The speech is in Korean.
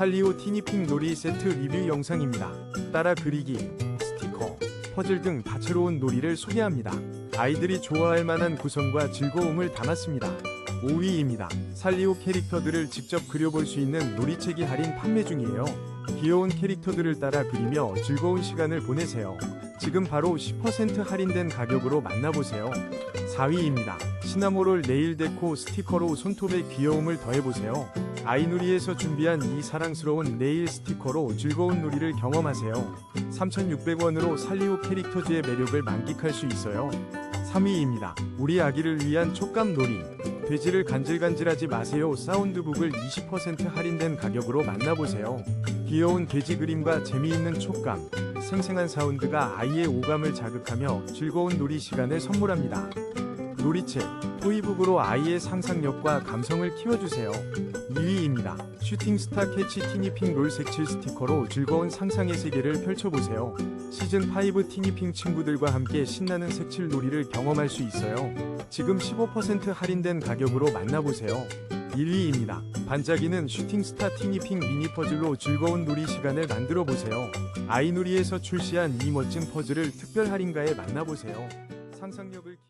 살리오 티니핑 놀이 세트 리뷰 영상입니다. 따라 그리기, 스티커, 퍼즐 등 다채로운 놀이를 소개합니다. 아이들이 좋아할 만한 구성과 즐거움을 담았습니다. 5위입니다. 살리오 캐릭터들을 직접 그려볼 수 있는 놀이책이 할인 판매 중이에요. 귀여운 캐릭터들을 따라 그리며 즐거운 시간을 보내세요. 지금 바로 10% 할인된 가격으로 만나보세요. 4위입니다. 시나모롤 네일 데코 스티커로 손톱에 귀여움을 더해보세요. 아이누리에서 준비한 이 사랑스러운 네일 스티커로 즐거운 놀이를 경험하세요. 3,600원으로 살리오 캐릭터즈의 매력을 만끽할 수 있어요. 3위입니다. 우리 아기를 위한 촉감 놀이. 돼지를 간질간질하지 마세요. 사운드북을 20% 할인된 가격으로 만나보세요. 귀여운 돼지 그림과 재미있는 촉감, 생생한 사운드가 아이의 오감을 자극하며 즐거운 놀이 시간을 선물합니다. 놀이책, 토이북으로 아이의 상상력과 감성을 키워주세요. 2위입니다. 슈팅스타 캐치 티니핑 롤 색칠 스티커로 즐거운 상상의 세계를 펼쳐보세요. 시즌5 티니핑 친구들과 함께 신나는 색칠 놀이를 경험할 수 있어요. 지금 15% 할인된 가격으로 만나보세요. 1위입니다. 반짝이는 슈팅스타 티니핑 미니 퍼즐로 즐거운 놀이 시간을 만들어 보세요. 아이놀이에서 출시한 이 멋진 퍼즐을 특별 할인가에 만나보세요. 상상력을 키...